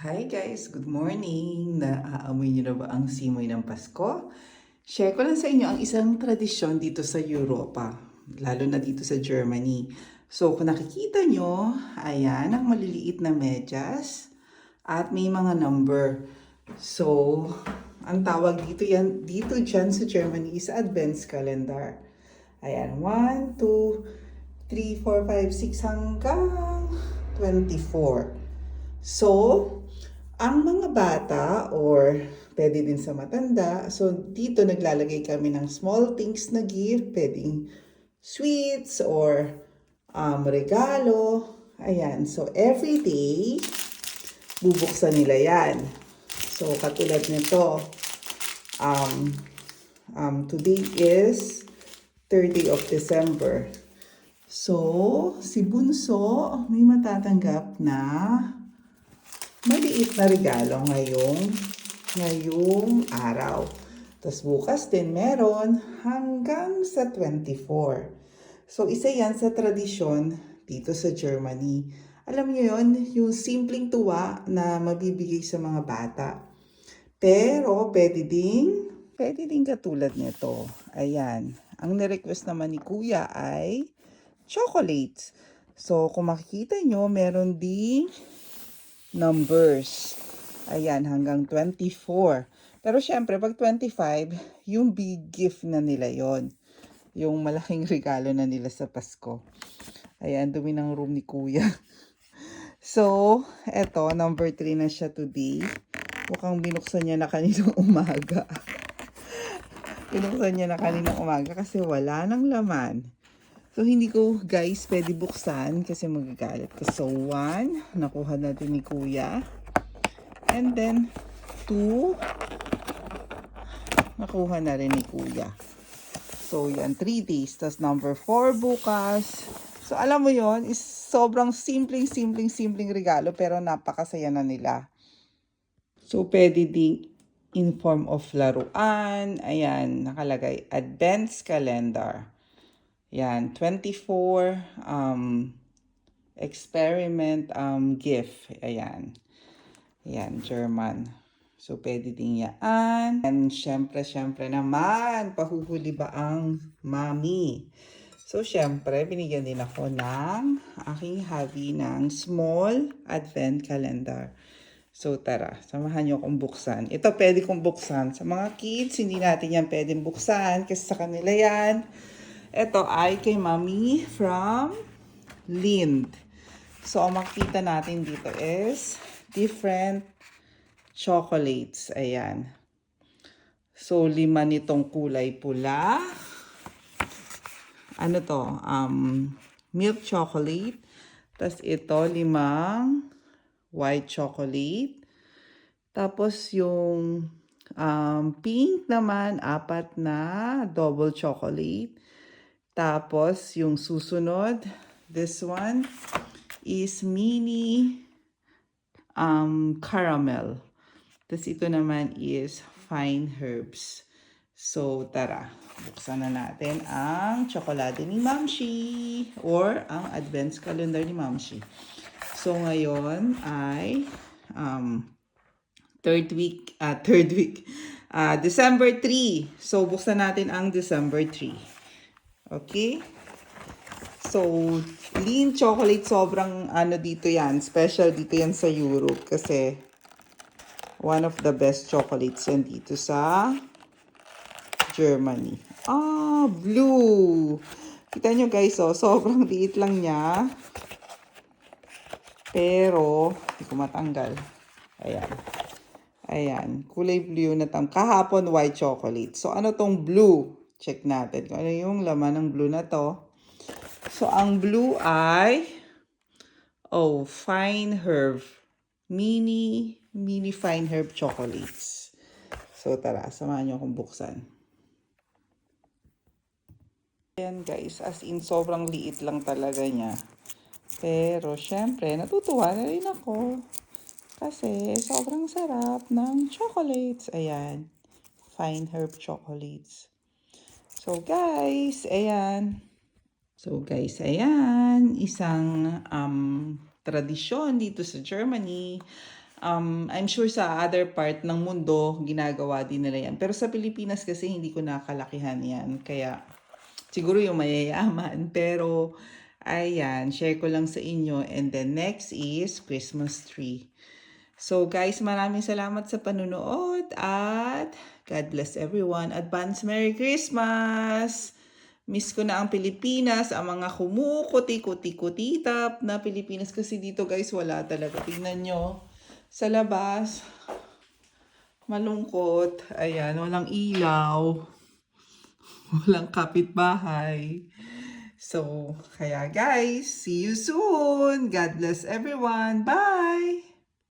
Hi guys, good morning! Naaamoy niyo na ba ang simoy ng Pasko? Share ko lang sa inyo ang isang tradisyon dito sa Europa, lalo na dito sa Germany. So kung nakikita nyo, ayan ang maliliit na medyas at may mga number. So, ang tawag dito yan, dito dyan sa Germany is Advents Calendar. Ayan, 1, 2, 3, 4, 5, 6 hanggang 24. So, ang mga bata or pwede din sa matanda, so dito naglalagay kami ng small things na gift, pwedeng sweets or um, regalo. Ayan, so every day, bubuksan nila yan. So, katulad nito, um, um, today is 30 of December. So, si Bunso may matatanggap na maliit na regalo ngayong, ngayong araw. Tapos bukas din meron hanggang sa 24. So, isa yan sa tradisyon dito sa Germany. Alam niyo yon yung simpleng tuwa na mabibigay sa mga bata. Pero, pwede ding, pwede ding katulad nito. Ayan. Ang nirequest naman ni Kuya ay chocolates. So, kung makikita nyo, meron ding numbers. Ayan, hanggang 24. Pero syempre, pag 25, yung big gift na nila yon Yung malaking regalo na nila sa Pasko. Ayan, dumi ng room ni Kuya. So, eto, number 3 na siya today. Mukhang binuksan niya na kaninang umaga. binuksan niya na kaninang umaga kasi wala nang laman. So, hindi ko, guys, pwede buksan kasi magagalit ko. So, one, nakuha natin ni Kuya. And then, two, nakuha na rin ni Kuya. So, yan, three days. Tapos, number four, bukas. So, alam mo yon is sobrang simpleng, simpleng, simpleng regalo pero napakasaya na nila. So, pwede ding in form of laruan. Ayan, nakalagay, advance calendar. Yan, 24 um, experiment um, gift. Ayan. Ayan, German. So, pwede din yan. And syempre, syempre naman, pahuhuli ba ang mami? So, syempre, binigyan din ako ng aking hobby ng small advent calendar. So, tara, samahan niyo akong buksan. Ito pwede kong buksan. Sa mga kids, hindi natin yan pwedeng buksan kasi sa kanila yan. Ito ay kay Mami from Lind. So, ang makikita natin dito is different chocolates. Ayan. So, lima nitong kulay pula. Ano to? Um, milk chocolate. Tapos ito, limang white chocolate. Tapos yung um, pink naman, apat na double chocolate. Tapos, yung susunod, this one is mini um, caramel. Tapos ito naman is fine herbs. So, tara, buksan na natin ang tsokolate ni Mamshi or ang advents calendar ni Mamshi. So, ngayon ay um, third week, ah, third week, ah, December 3. So, buksan natin ang December 3. Okay? So, lean chocolate, sobrang ano dito yan. Special dito yan sa Europe kasi one of the best chocolates yan dito sa Germany. Ah, blue. Kita nyo guys, oh, sobrang liit lang niya. Pero, hindi ko matanggal. Ayan. Ayan. Kulay blue na tam. Kahapon, white chocolate. So, ano tong blue? Check natin kung ano yung laman ng blue na to. So, ang blue ay, oh, fine herb. Mini, mini fine herb chocolates. So, tara, samahan nyo akong buksan. Ayan guys, as in sobrang liit lang talaga niya. Pero syempre, natutuwa na rin ako. Kasi sobrang sarap ng chocolates. Ayan. Fine herb chocolates. So guys, ayan. So guys, ayan. Isang um, tradisyon dito sa Germany Um, I'm sure sa other part ng mundo, ginagawa din nila yan. Pero sa Pilipinas kasi hindi ko nakalakihan yan. Kaya siguro yung mayayaman. Pero ayan, share ko lang sa inyo. And then next is Christmas tree. So guys, maraming salamat sa panunood at God bless everyone. Advance Merry Christmas! Miss ko na ang Pilipinas, ang mga kumukuti-kuti-kutitap na Pilipinas kasi dito guys wala talaga. Tingnan nyo sa labas. Malungkot. Ayan, walang ilaw. Walang kapitbahay. So, kaya guys, see you soon. God bless everyone. Bye!